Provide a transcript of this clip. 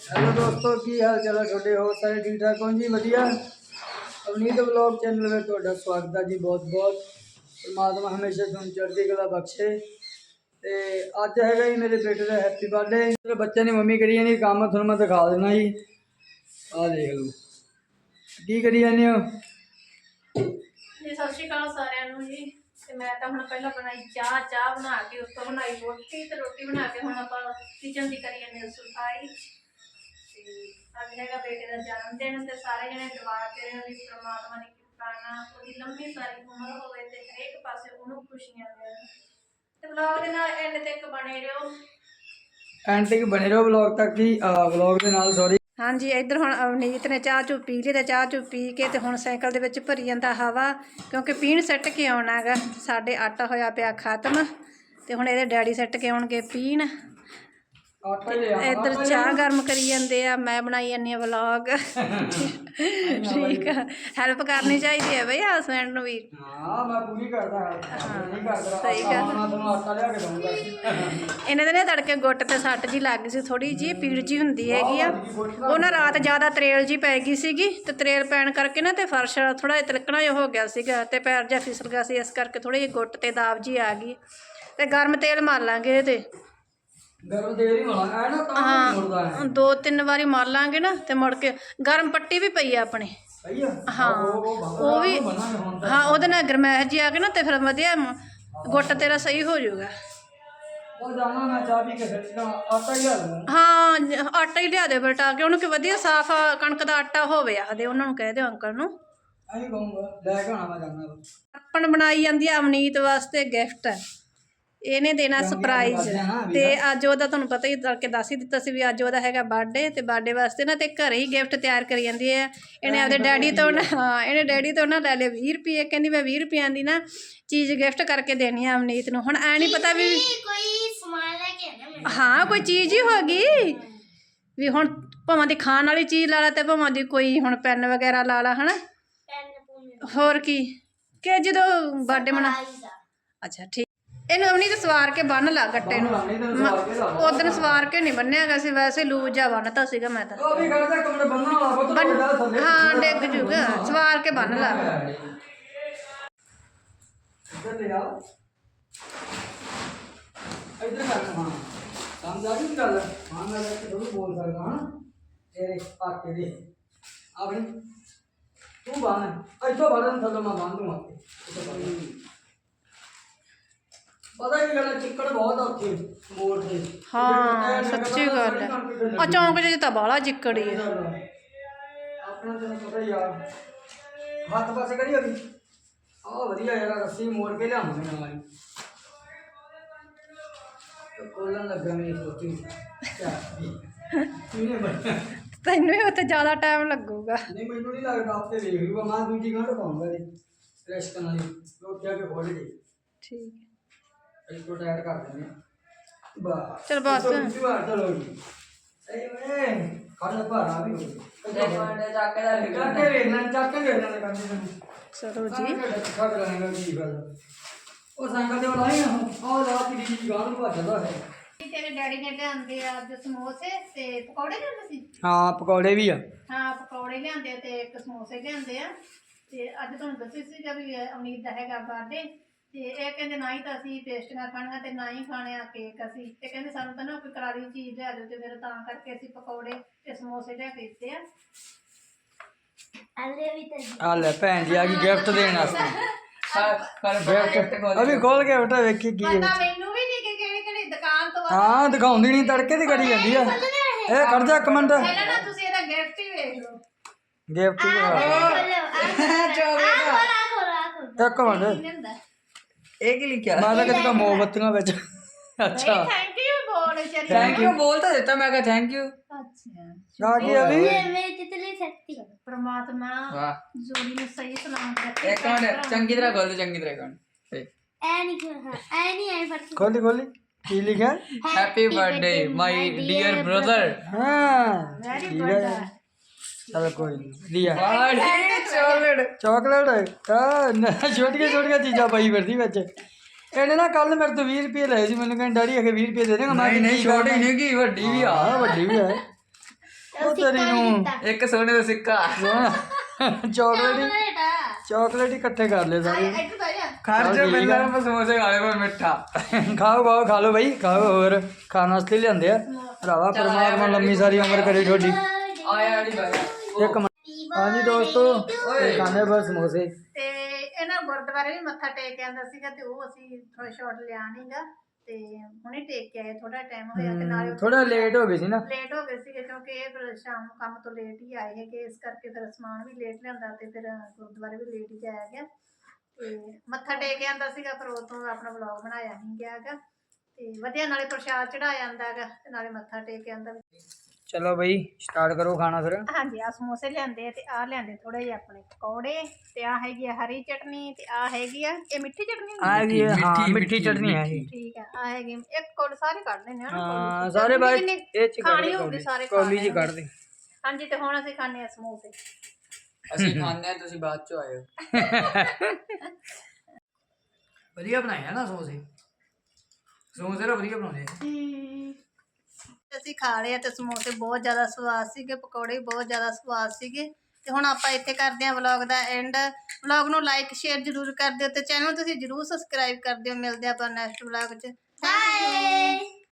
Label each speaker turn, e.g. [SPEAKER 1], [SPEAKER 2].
[SPEAKER 1] Hello ਦੋਸਤੋ, ਕੀ ਹਾਲ ਚਾਲ ਹੈ ਤੁਹਾਡੇ? ਹੋ ਸਾਰੇ ਠੀਕ ਠਾਕ ਹੋ ਜੀ? ਵਧੀਆ? ਅਵਨੀਤ ਵਲੌਗ ਚੈਨਲ ਵਿੱਚ ਤੁਹਾਡਾ ਸਵਾਗਤ ਹੈ ਜੀ ਬਹੁਤ ਬਹੁਤ ਪਰਮਾਤਮਾ ਹਮੇਸ਼ਾ ਤੁਹਾਨੂੰ ਚੜ੍ਹਦੀ ਕਲਾ ਬਖਸ਼ੇ। ਤੇ ਅੱਜ ਹੈਗਾ ਜੀ ਮੇਰੇ ਬੇਟੇ ਦਾ ਹੈਪੀ ਬਰਥਡੇ ਮੇਰੇ ਬੱਚੇ ਨੇ ਮੰਮੀ ਕਰੀ ਜਾਂਦੀ, ਕੰਮ ਤੁਹਾਨੂੰ ਮੈਂ ਦਿਖਾ ਦੇਣਾ ਜੀ। ਆਹ ਦੇਖ ਲਓ। ਕੀ ਕਰੀ ਜਾਂਦੇ ਹੋ?
[SPEAKER 2] ਜੀ, ਸਤਿ ਸ਼੍ਰੀ ਅਕਾਲ ਸਾਰਿਆਂ ਨੂੰ ਜੀ। ਤੇ ਮੈਂ ਤਾਂ ਹੁਣ ਪਹਿਲਾਂ ਬਣਾਈ ਚਾਹ ਚਾਹ ਬਣਾ ਕੇ, ਉਸ ਤੋਂ ਬਣਾਈ ਰੋਟੀ। ਤੇ ਰੋਟੀ ਬਣਾ ਕੇ ਹੁਣ ਆਪਾਂ ਕਿਚਨ ਦੀ ਕਰੀ ਜਾਂਦੇ ਸਫ਼ਾਈ। ਤੇ ਅੱਜ ਹੈਗਾ ਬੇਟੇ ਦਾ ਜਨਮ ਦਿਨ ਤੇ ਸਾਰੇ ਜਣੇ ਦੁਆ ਕਰੇ ਵੀ ਪ੍ਰਮਾਤਮਾ ਦੀ ਕਿਰਪਾ ਨਾਲ ਉਹਦੀ ਲੰਮੀ ਸਾਰੀ ਉਮਰ ਹੋਵੇ ਤੇ ਹਰੇਕ ਪਾਸੇ ਉਹਨੂੰ ਖੁਸ਼ੀਆਂ ਦੇਣ। ਤੇ ਵਲੌਗ ਦੇ ਨਾਲ ਐਂਡ ਤੱਕ ਬਣੇ ਰਹੋ।
[SPEAKER 1] ਐਂਟਿਕ ਬਣੇ ਰਹੋ ਵਲੌਗ ਤੱਕ ਹੀ ਵਲੌਗ ਦੇ ਨਾਲ ਸੌਰੀ
[SPEAKER 2] ਹਾਂਜੀ ਇੱਧਰ ਹੁਣ ਅਵਨੀਤ ਨੇ ਚਾਹ ਚੂ ਪੀ ਲਈ ਤੇ ਚਾਹ ਚੂ ਪੀ ਕੇ ਤੇ ਹੁਣ ਸਾਈਕਲ ਦੇ ਵਿੱਚ ਭਰੀ ਜਾਂਦਾ ਹਵਾ ਕਿਉਂਕਿ ਪੀਣ ਸੱਟ ਕੇ ਆਉਣਾ ਗਾ। ਸਾਡੇ ਆਟਾ ਹੋਇਆ ਪਿਆ ਖਤਮ ਤੇ ਹੁਣ ਇਹਦੇ ਡੈਡੀ ਸੱਟ ਕੇ ਆਉਣਗੇ ਪੀਣ। ਇੱਧਰ ਚਾਹ ਗਰਮ ਕਰੀ ਜਾਂਦੇ ਆ ਮੈਂ ਬਣਾਈ ਜਾਂਦੀ ਆ ਵਲੌਗ। ਠੀਕ ਆ। ਹੈਲਪ ਕਰਨੀ ਚਾਹੀਦੀ ਹੈ ਬਈ ਹਸਬੈਂਡ ਨੂੰ ਵੀ।
[SPEAKER 1] ਹਾਂ ਮੈਂ ਪੂਰੀ ਕਰਦਾ ਹਾਂ। ਨਹੀਂ ਕਰਦਾ
[SPEAKER 2] ਸਹੀ ਗੱਲ। ਇਹਨਾਂ ਦੇ ਨੇ ਤੜਕੇ ਗੁੱਟ ਤੇ ਸੱਟ ਜੀ ਲੱਗ ਗਈ ਸੀ ਥੋੜੀ ਜੀ ਪੀੜ ਜੀ ਹੁੰਦੀ ਹੈਗੀ ਆ। ਉਹ ਨਾ ਰਾਤ ਜ਼ਿਆਦਾ ਤਰੇਲ ਜੀ ਪੈ ਗਈ ਸੀਗੀ ਤੇ ਤਰੇਲ ਪੈਣ ਕਰਕੇ ਨਾ ਤੇ ਫਰਸ਼ ਥੋੜਾ ਜਿਹਾ ਤਿਲਕਣਾ ਜਿਹਾ ਹੋ ਗਿਆ ਸੀਗਾ ਤੇ ਪੈਰ ਜਿਹਾ ਫਿਸਲ ਗਿਆ ਸੀ ਇਸ ਕਰਕੇ ਥੋੜੀ ਜਿਹੀ ਗੁੱਟ ਤੇ ਦਾਬ ਜੀ ਆ ਗਈ। ਤੇ ਗਰਮ ਤੇਲ ਮਾਰ ਲਾਂਗੇ ਇਹਦੇ।
[SPEAKER 1] ਗਰਮ ਤੇਲ ਹੀ ਹੋਣਾ ਐ ਨਾ ਤਾਂ ਨਹੀਂ ਮੁੜਦਾ ਹੈ
[SPEAKER 2] ਦੋ ਤਿੰਨ ਵਾਰੀ ਮਾਰ ਲਾਂਗੇ ਨਾ ਤੇ ਮੁੜ ਕੇ ਗਰਮ ਪੱਟੀ ਵੀ ਪਈ ਆ ਆਪਣੇ।
[SPEAKER 1] ਸਹੀ ਆ?
[SPEAKER 2] ਹਾਂ ਉਹ ਵੀ ਹਾਂ ਉਹਦੇ ਨਾਲ ਗਰਮੈਸ਼ ਜੀ ਆ ਕੇ ਨਾ ਤੇ ਫਿਰ ਵਧੀਆ ਗੁੱਟ ਤੇਰਾ ਸਹੀ ਹੋ ਜਾਊਗਾ।
[SPEAKER 1] ਉਹ ਜਾਣਾ ਮੈਂ ਚਾਹ ਪੀ ਕੇ ਫਿਰ ਆਟਾ ਹੀ ਲਿਆ
[SPEAKER 2] ਹਾਂ ਆਟਾ ਹੀ ਲਿਆ ਦੇ ਕੇ ਉਹਨੂੰ ਕਿ ਵਧੀਆ ਸਾਫ਼ ਕਣਕ ਦਾ ਆਟਾ ਹੋਵੇ ਆਖਦੇ ਉਹਨਾਂ ਨੂੰ ਕਹਿ ਦਿਓ ਅੰਕਲ ਨੂੰ।
[SPEAKER 1] ਐਂ ਕਹੂੰਗਾ ਲੈ ਕੇ ਆਉਣਾ ਮੈਂ ਜਾਣਾ।
[SPEAKER 2] ਆਪਣ ਬਣਾਈ ਜਾਂਦੀ ਆ ਅਮਨੀਤ ਵਾਸਤੇ ਗਿਫਟ। ਇਹਨੇ ਦੇਣਾ ਸਰਪ੍ਰਾਈਜ਼ ਤੇ ਅੱਜ ਉਹਦਾ ਤੁਹਾਨੂੰ ਪਤਾ ਹੀ ਤੜਕੇ ਦੱਸ ਹੀ ਦਿੱਤਾ ਸੀ ਵੀ ਅੱਜ ਉਹਦਾ ਹੈਗਾ ਬਰਥਡੇ ਤੇ ਬਰਥਡੇ ਵਾਸਤੇ ਨਾ ਤੇ ਘਰੇ ਹੀ ਗਿਫਟ ਤਿਆਰ ਕਰੀ ਜਾਂਦੀ ਹੈ। ਇਹਨੇ ਆਪਦੇ ਡੈਡੀ ਤੋਂ ਨਾ ਹਾਂ ਇਹਨੇ ਡੈਡੀ ਤੋਂ ਨਾ ਲੈ ਲਿਆ 20 ਰੁਪਏ ਕਹਿੰਦੀ ਮੈਂ 20 ਰੁਪਈਆਂ ਦੀ ਨਾ ਚੀਜ਼ ਗਿਫਟ ਕਰਕੇ ਦੇਣੀ ਆ ਅਮਨੀਤ ਨੂੰ। ਹੁਣ ਐ ਨਹੀਂ ਪਤਾ ਵੀ
[SPEAKER 3] ਕੋਈ ਸਮਾਨ ਲੈ ਕੇ ਆਣਾ ਮੈਂ
[SPEAKER 2] ਹਾਂ ਕੋਈ ਚੀਜ਼ ਹੀ ਹੋ ਗਈ। ਵੀ ਹੁਣ ਭਾਵਾਂ ਦੀ ਖਾਣ ਵਾਲੀ ਚੀਜ਼ ਲਾ ਲਾ ਤੇ ਭਾਵਾਂ ਦੀ ਕੋਈ ਹੁਣ ਪੈਨ ਵਗੈਰਾ ਲਾ ਲਾ ਹਨਾ?
[SPEAKER 3] ਪੈਨ ਪੂਨ।
[SPEAKER 2] ਹੋਰ ਕੀ? ਕਿ ਜਦੋਂ ਬਰਥਡੇ ਮਨਾ ਅੱਛਾ ਠੀਕ। ਇਹਨੂੰ ਅਮਨੀ ਤੇ ਸਵਾਰ ਕੇ ਬੰਨ ਲਾ ਗੱਟੇ ਨੂੰ।
[SPEAKER 1] ਨਹੀਂ ਤਾਂ ਸਵਾਰ ਕੇ ਲਾ
[SPEAKER 2] ਉਦੋਂ ਸਵਾਰ ਕੇ ਨਹੀਂ ਬੰਨਿਆ ਗਿਆ ਸੀ ਵੈਸੇ ਲੂਜ ਜਾ ਬੰਨਤਾ ਸੀਗਾ ਮੈਂ ਤਾਂ।
[SPEAKER 1] ਉਹ ਵੀ ਕਰਦਾ ਕਮਰੇ ਬੰਨਣ ਵਾਲਾ ਬਹੁਤ ਵੱਡਾ ਥੱਲੇ।
[SPEAKER 2] ਹਾਂ ਡਿੱਗ ਜੂਗਾ। ਸਵਾਰ ਕੇ ਬੰਨ ਲਾ।
[SPEAKER 1] ਇੱਧਰ ਲੈ ਆ। ਇੱਧਰ ਕਰ ਹਾਂ। ਸਮਝ ਆ ਗਈ ਗੱਲ? ਹਾਂ ਮੈਂ ਲੈ ਕੇ ਥੋੜ੍ਹੀ ਬੋਲ ਸਕਦਾ ਹਾਂ। ਤੇਰੇ ਪਾਕੇ ਦੇ। ਆਪਣੀ ਤੂੰ ਬਾਣ ਇੱਥੋਂ ਬਾਣ ਥੱਲੇ ਮੈਂ ਬਾਣ ਦੂੰਗਾ ਇੱਥੋਂ ਬੰਨ੍ਹ। ਪਤਾ ਕੀ ਗੱਲ ਹੈ? ਚਿੱਕੜ ਬਹੁਤ ਆ ਉੱਥੇ ਮੋੜ ਤੇ।
[SPEAKER 2] ਹਾਂ ਸੱਚੀ ਗੱਲ ਹੈ। ਆ ਚੌਂਕ 'ਚ ਤਾਂ ਬਾਲਾ ਚਿੱਕੜੀ ਹੈ
[SPEAKER 1] ਆਪਣਾ ਤੈਨੂੰ ਪਤਾ ਹੀ ਆ ਹੱਥ ਪਾਸੇ ਕਰੀ ਅਭੀ ਆ ਵਧੀਆ ਯਾਰ ਰੱਸੀ ਮੋੜ ਕੇ ਲਿਆਉਂਦੇ ਨਾਲ ਹੀ ਤੇ ਕੋਲਣ ਲੱਗਾ ਮੇਰੀ ਸੋਚੀ। ਕਿਆ ਕਿਹਨੇ ਬਣਿਆ?
[SPEAKER 2] ਤੈਨੂੰ ਹੀ ਉੱਥੇ ਜ਼ਿਆਦਾ ਟਾਈਮ ਲੱਗੂਗਾ।
[SPEAKER 1] ਨਹੀਂ ਮੈਨੂੰ ਨਹੀਂ ਲੱਗਦਾ ਆਪੇ ਵੇਖ ਲੂਗਾ ਮੈਂ ਦੂਜੀ ਗੰਢ ਪਾਉਂਗਾ ਜੀ ਰੈਸਟ ਨਾਲ ਹੀ ਲੋਕ ਜਾ ਕੇ ਖੋਲ ਦੇ
[SPEAKER 2] ਠੀਕ
[SPEAKER 1] ਇੱਕੋ ਟਾਇਰ ਕਰ ਦਿੰਦੇ ਆ ਬਸ।
[SPEAKER 2] ਚਲ ਬਸ।
[SPEAKER 1] ਦੂਜੀ ਵਾਰ ਚਲੋ ਜੀ। ਸਹੀ ਮੈਂ ਖਾਣਾ ਭਾਰਾ ਵੀ ਹੋ ਗਿਆ। ਚੱਕ ਕੇ ਵੇਖ ਲੈਣ ਚੱਕ ਕੇ ਵੇਖ ਲੈਣ ਕਰਦੇ ਨੇ
[SPEAKER 2] ਚਲੋ ਜੀ।
[SPEAKER 1] ਉਹ ਸਾਈਕਲ ਤੇ ਬੁਲਾਈ ਨਾ ਆਹ ਰਾਤ ਦੀ ਜੀ ਗਾਂ ਨੂੰ ਭੱਜਦਾ ਹੈ।
[SPEAKER 2] ਤੇਰੇ ਡੈਡੀ ਨੇ ਲਿਆਂਦੇ ਆ ਅੱਜ ਸਮੋਸੇ ਤੇ ਪਕੌੜੇ ਲਿਆਂਦੇ ਸੀ?
[SPEAKER 1] ਹਾਂ ਪਕੌੜੇ ਵੀ ਆ।
[SPEAKER 2] ਹਾਂ ਪਕੌੜੇ ਲਿਆਂਦੇ ਤੇ ਇੱਕ ਸਮੋਸੇ ਲਿਆਂਦੇ ਆ। ਤੇ ਅੱਜ ਤੁਹਾਨੂੰ ਦੱਸੀ ਸੀਗਾ ਵੀ ਇਹ ਅਮਨੀਤ ਦਾ ਹੈਗਾ ਬਰਥਡੇ ਤੇ ਇਹ ਕਹਿੰਦੇ ਨਾ ਹੀ ਤਾਂ ਅਸੀਂ ਪੇਸਟੀਆਂ ਖਾਣੀਆਂ ਤੇ ਨਾ ਹੀ ਖਾਣੇ ਆ ਕੇਕ ਅਸੀਂ। ਤੇ ਕਹਿੰਦੇ ਸਾਨੂੰ ਤਾਂ ਨਾ ਕੋਈ ਕਰਾਰੀ ਚੀਜ਼ ਲਿਆ ਦਿਓ ਤੇ ਫਿਰ ਤਾਂ ਕਰਕੇ ਅਸੀਂ ਪਕੌੜੇ ਤੇ ਸਮੋਸੇ ਲਿਆ ਕੇ ਦਿੱਤੇ ਆ।
[SPEAKER 3] ਅਲੇ ਵੀ ਤਾਂ
[SPEAKER 1] ਆ ਲੈ ਭੈਣ ਜੀ ਆ ਗਈ ਗਿਫਟ ਦੇਣ ਵਾਸਤੇ। ਗਿਫਟ ਅਭੀ ਖੋਲ ਕੇ ਬਟਾ ਵੇਖੀ ਕੀ ਹੈ
[SPEAKER 2] ਪਤਾ ਮੈਨੂੰ ਵੀ ਨਹੀਂ ਕਿ ਕਿਹੜੀ ਕਿਹੜੀ ਦੁਕਾਨ ਤੋਂ ਆ।
[SPEAKER 1] ਹਾਂ ਦਿਖਾਉਂਦੀ ਨਹੀਂ ਤੜਕੇ ਦੀ ਕਰੀ ਜਾਂਦੀ ਆ। ਇਹ। ਖੜ ਜਾ ਇੱਕ ਮਿੰਟ।
[SPEAKER 2] ਪਹਿਲਾਂ ਨਾ ਤੁਸੀਂ ਇਹਦਾ ਗਿਫਟ ਹੀ ਵੇਖ ਲਓ।
[SPEAKER 1] ਗਿਫਟ ਹੀ ਦਿਖਾ।
[SPEAKER 3] ਖੋਲਾ ਖੋਲਾ
[SPEAKER 1] ਇੱਕ ਮਿੰਟ।
[SPEAKER 4] ਇਹ ਕੀ ਲਿਖਿਆ?
[SPEAKER 1] ਮੈਂ ਤਾਂ ਕਿਤੇ ਮੋਮਬੱਤੀਆਂ ਵਿੱਚ ਅੱਛਾ।
[SPEAKER 2] ਥੈਂਕ ਯੂ ਬੋਲ ਚਰੀ
[SPEAKER 4] ਥੈਂਕ ਯੂ ਬੋਲ ਤਾਂ ਦਿੱਤਾ ਮੈਂ ਕਿਹਾ ਥੈਂਕ ਯੂ
[SPEAKER 2] ਅੱਛਾ।
[SPEAKER 1] ਆ ਗਈ ਅਭੀ
[SPEAKER 3] ਇਹ ਮੇਰੀ ਤਿਤਲੀ ਸੱਤੀ
[SPEAKER 2] ਪ੍ਰਮਾਤਮਾ
[SPEAKER 4] ਵਾਹ
[SPEAKER 2] ਜੋੜੀ ਨੂੰ ਸਹੀ ਸਲਾਮਤ ਰੱਖੇ
[SPEAKER 4] ਇੱਕ ਮਿੰਟ ਚੰਗੀ ਤਰ੍ਹਾਂ ਖੋਲ ਚੰਗੀ ਤਰ੍ਹਾਂ ਖੋਲ
[SPEAKER 3] ਐ ਨਹੀਂ ਖੋਲਾ ਐ ਨਹੀਂ ਐ ਫੜ
[SPEAKER 1] ਖੋਲੀ ਖੋਲੀ ਕੀ ਲਿਖਿਆ?
[SPEAKER 4] Happy birthday my dear brother
[SPEAKER 1] ਹਾਂ।
[SPEAKER 2] ਵੈਰੀ ਗੁੱਡ
[SPEAKER 1] ਹੈ ਚਲ ਕੋਈ ਨਹੀਂ ਲਿਆ
[SPEAKER 4] ਬਾਡੀ ਚਾਕਲੇਟ
[SPEAKER 1] ਚਾਕਲੇਟ। ਹਾਂ ਨਾ, ਛੋਟੀਆਂ ਛੋਟੀਆਂ ਚੀਜ਼ਾਂ ਪਾਈ ਫਿਰਦੀ ਵਿੱਚ। ਇਹਨੇ ਨਾ ਕੱਲ ਮੇਰੇ ਤੋਂ 20 ਰੁਪਏ ਲਏ ਸੀ ਮੈਨੂੰ ਕਹਿੰਦਾ ਡੈਡੀ ਅਗੇ 20 ਰੁਪਏ ਦੇ ਦੇਗਾ ਮੈਂ
[SPEAKER 4] ਨਹੀਂ ਨਹੀਂ
[SPEAKER 1] ਕਿਹਾ,
[SPEAKER 4] ਛੋਟੀ ਨਹੀਂ ਕੀ ਵੱਡੀ ਵੀ ਆ।
[SPEAKER 1] ਵੱਡੀ ਵੀ ਹੈ ਉਹ ਤੇਰੀ ਨੂੰ
[SPEAKER 4] ਇੱਕ ਸੋਨੇ ਦਾ ਸਿੱਕਾ।
[SPEAKER 1] ਚਾਕਲੇਟ ਹੀ
[SPEAKER 3] ਚੋਕਲੇਟ ਆ
[SPEAKER 1] ਚਾਕਲੇਟ ਹੀ ਇਕੱਠੇ ਕਰ ਲਏ ਸਾਰੇ।
[SPEAKER 4] ਖਰਚ ਪਹਿਲਾਂ ਮੈਂ ਸਮੋਸੇ ਖਾ ਲਏ ਪਰ ਮਿੱਠਾ।
[SPEAKER 1] ਖਾਓ ਖਾਓ ਖਾ ਲਓ ਭਾਈ ਖਾਓ ਹੋਰ ਖਾਣ ਵਾਸਤੇ ਲਿਆਂਦੇ ਆ। ਭਰਾਵਾ ਪਰਮਾਤਮਾ ਲੰਮੀ ਸਾਰੀ ਉਮਰ ਕਰੇ ਤੁਹਾਡੀ।
[SPEAKER 4] ਆਇਆ ਵਾਲੀ ਬਾਈ
[SPEAKER 1] ਇੱਕ ਮਿੰਟ। ਹਾਂਜੀ ਦੋਸਤੋ ਇਹ ਖਾਣੇ ਬਸ ਸਮੋਸੇ।
[SPEAKER 2] ਤੇ ਇਹਨਾਂ ਗੁਰਦੁਆਰੇ ਵੀ ਮੱਥਾ ਟੇਕ ਕੇ ਆਂਦਾ ਸੀਗਾ ਤੇ ਉਹ ਅਸੀਂ ਥੋੜਾ ਸ਼ਾਰਟ ਲਿਆ ਨਹੀਂਗਾ ਤੇ ਹੁਣੇ ਟੇਕ ਕੇ ਆਏ ਥੋੜਾ ਟਾਈਮ ਹੋਇਆ ਤੇ ਨਾਲੇ
[SPEAKER 1] ਥੋੜਾ ਲੇਟ ਹੋ ਗਏ ਸੀ ਨਾ।
[SPEAKER 2] ਲੇਟ ਹੋ ਗਏ ਸੀਗੇ ਕਿਉਂਕਿ ਇਹ ਫਿਰ ਸ਼ਾਮ ਨੂੰ ਕੰਮ ਤੋਂ ਲੇਟ ਹੀ ਆਏ ਹੈਗੇ ਇਸ ਕਰਕੇ ਫਿਰ ਸਮਾਨ ਵੀ ਲੇਟ ਲਿਆਂਦਾ ਤੇ ਫਿਰ ਗੁਰਦੁਆਰੇ ਵੀ ਲੇਟ ਹੀ ਜਾਇਆ ਗਿਆ। ਤੇ ਮੱਥਾ ਟੇਕ ਕੇ ਆਂਦਾ ਸੀਗਾ ਫਿਰ ਉਹ ਤੋਂ ਆਪਣਾ ਵਲੌਗ ਬਣਾਇਆ ਨਹੀਂ ਗਿਆ ਹੈਗਾ। ਤੇ ਵਧੀਆ ਨਾਲੇ ਪ੍ਰਸ਼ਾਦ ਚੜਾਇਆ ਜਾਂਦਾ ਹੈਗਾ ਤੇ ਨਾਲੇ ਮੱਥਾ ਟੇਕ ਕੇ ਆਂਦਾ।
[SPEAKER 1] ਚਲੋ ਬਈ ਸਟਾਰਟ ਕਰੋ ਖਾਣਾ ਫਿਰ।
[SPEAKER 2] ਹਾਂਜੀ ਆ ਸਮੋਸੇ ਲਿਆਂਦੇ ਆ ਤੇ ਆ ਲਿਆਂਦੇ ਥੋੜੇ ਜਿਹੇ ਆਪਣੇ ਪਕੌੜੇ ਤੇ ਆ ਹੈਗੀ ਆ ਹਰੀ ਚਟਨੀ ਤੇ ਆ ਹੈਗੀ ਆ ਇਹ ਮਿੱਠੀ ਚਟਨੀ ਹੁੰਦੀ?
[SPEAKER 1] ਆ? ਗਈ ਹਾਂ
[SPEAKER 4] ਮਿੱਠੀ-
[SPEAKER 1] ਚਟਨੀ ਹੈ ਇਹ।
[SPEAKER 2] ਠੀਕ ਹੈ ਆ ਹੈਗੀ ਇੱਕ ਕੋਲ ਸਾਰੇ ਕੱਢ ਲੈਣੇ ਆ ਨਾ
[SPEAKER 1] ਹਾਂ। ਸਾਰੇ ਬਾਈ ਇਹ ਚ
[SPEAKER 2] ਖਾਣੀ ਹੋਊਗੀ ਸਾਰੇ ਖਾ
[SPEAKER 1] ਕੌਲੀ
[SPEAKER 2] ਲੈਣਗੇ।
[SPEAKER 1] ਕੱਢ ਦੇ
[SPEAKER 2] ਹਾਂਜੀ ਤੇ ਹੁਣ ਅਸੀਂ ਖਾਣੇ ਆ ਸਮੋਸੇ।
[SPEAKER 4] ਅਸੀਂ ਖਾਂਦੇ ਆ ਤੁਸੀਂ ਬਾਅਦ ਚ ਆਇਓ। ਵਧੀਆ ਬਣਾਏ ਆ ਨਾ ਸਮੋਸੇ? ਸਮੋਸੇ ਤਾਂ ਵਧੀਆ ਬਣਾਉਂਦੇ ਆ।
[SPEAKER 2] ਅਸੀਂ ਖਾ ਲਏ ਆ ਤੇ ਸਮੋਸੇ ਬਹੁਤ ਜ਼ਿਆਦਾ ਸਵਾਦ ਸੀਗੇ, ਪਕੌੜੇ ਬਹੁਤ ਜ਼ਿਆਦਾ ਸਵਾਦ ਸੀਗੇ। ਤੇ ਹੁਣ ਆਪਾਂ ਇੱਥੇ ਕਰਦੇ ਹਾਂ ਵਲੌਗ ਦਾ ਐਂਡ ਵਲੌਗ ਨੂੰ ਲਾਈਕ ਸ਼ੇਅਰ ਜ਼ਰੂਰ ਕਰ ਦਿਓ ਤੇ ਚੈਨਲ ਤੁਸੀਂ ਜ਼ਰੂਰ ਸਬਸਕ੍ਰਾਈਬ ਕਰ ਦਿਓ। ਮਿਲਦੇ ਆਪਾਂ ਨੈਕਸਟ ਵਲੌਗ 'ਚ।
[SPEAKER 3] ਬਾਏ